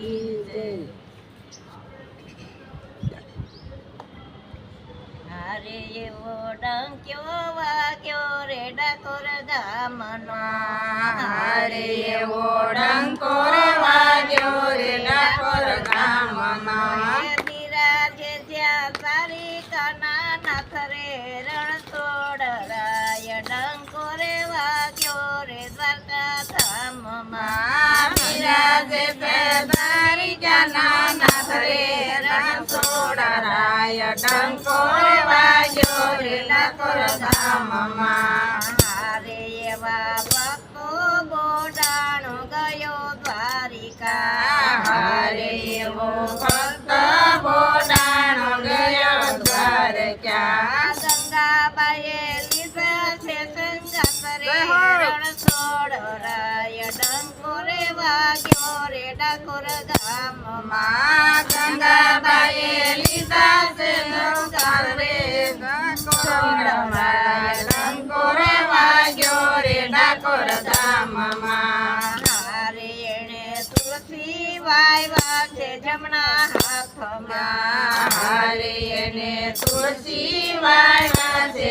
જય હારે એવો ડંક્યો વાગ્યો રે ડાકોર ગામનો હારે એવો ડંકો રે વાગ્યો રે ડાકોર ગામમાં. બિરાજે જ્યાં સારી કાના નાથ રે રણ તોડરાય ડંકો રે વાગ્યો રે દ્વારકા ધામમાં બિરાજે ડંકો વાગ્યો રે ડાકોર ગામમાં. હારે ભક્તો ગયો દ્વારિકા હારે ભક્ત ડંકો વાગ્યો રે ડાકોર વાગ્યો રે ડાકોર ગામમાં. હારે એણે તુલસી વાયવા જમણા હાથમાં. તુલસી વાય છે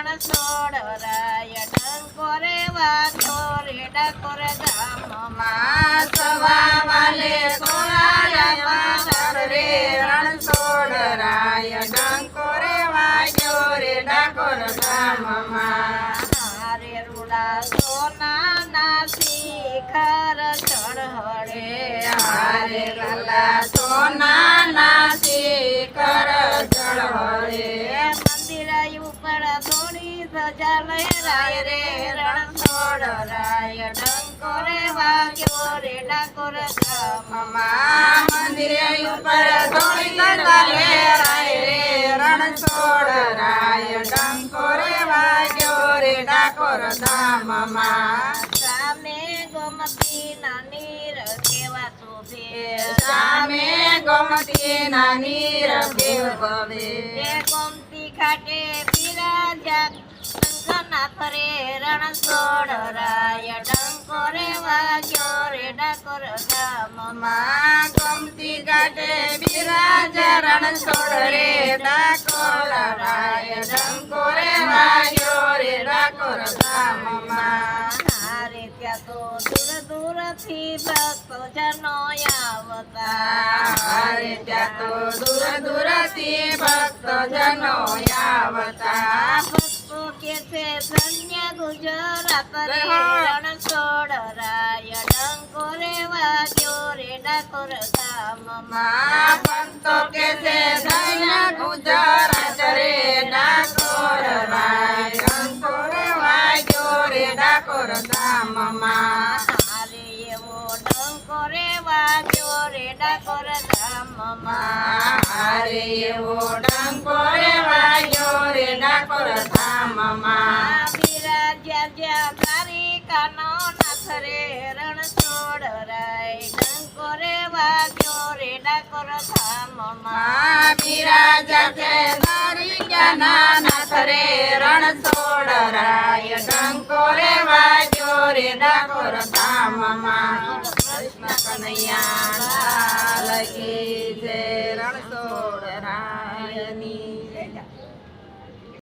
રણ છોડરાય ડંકો રે વાગ્યો રે ડાકોર ગામમાં માં સવા વાલે કોળાયા રે રણછોડ રાય ડંકો રે વાગ્યો રે ડાકોર ગામમાં હારે રૂડા સોના ના શિખર ચઢળે હારે ગલા સોના થોડી સજા લહેરાય રે રણ છોડરાય ડંકો રે વાગ્યો રે ડાકોર ગામમાં મંદિરે ઉપર ધોળી ગંગા લહેરાય રે રણછોડ રાય ડંકો રે વાગ્યો રે ડાકોર ધામમાં સામે ગોમતી નાની કેવા શોભે સામે ગમતી નાની બિરાજ્યા શંકરનાથ રે રણ છોડરાય ડંકો રે વાગ્યો રે ડાકોર ગામમાં ગમતી ગાટે બિરાજ રણ છોડ રે ડાકોર રાય ડંકો રે વાગ્યો રે ડાકોર ધામમાં હારે ત્યાં તો દૂર દૂરથી ભક્તો જનો આવતા ત્યાં તો દૂર દૂરથી ભક્તો જનો આવતા ભક્તો કે છે ધન્ય ગુજરાત રે રણ છોડરાય ડંકો રે વાગ્યો રે ડાકોર ગામમાં માં ભક્તો કે છે ધન્ય ગુજરાત રે ડાકોર રાય. ડંકો રે વાગ્યો રે ડાકોર ધામમાં હારે એવો ડંકો રે વાગ્યો રે ડાકોર ગામમાં હારે એવો રણ છોડરાય. ડંકો રે વાગ્યો રે ડાકોર ધામમાં માં બિરાજા છે દ્વારિકાના નાના રે રણ છોડ રાય ડંકો રે વાગ્યો રે ડાકોર ધામમાં કૃષ્ણ કનૈયા લાલ જે રણ છોડ રાયની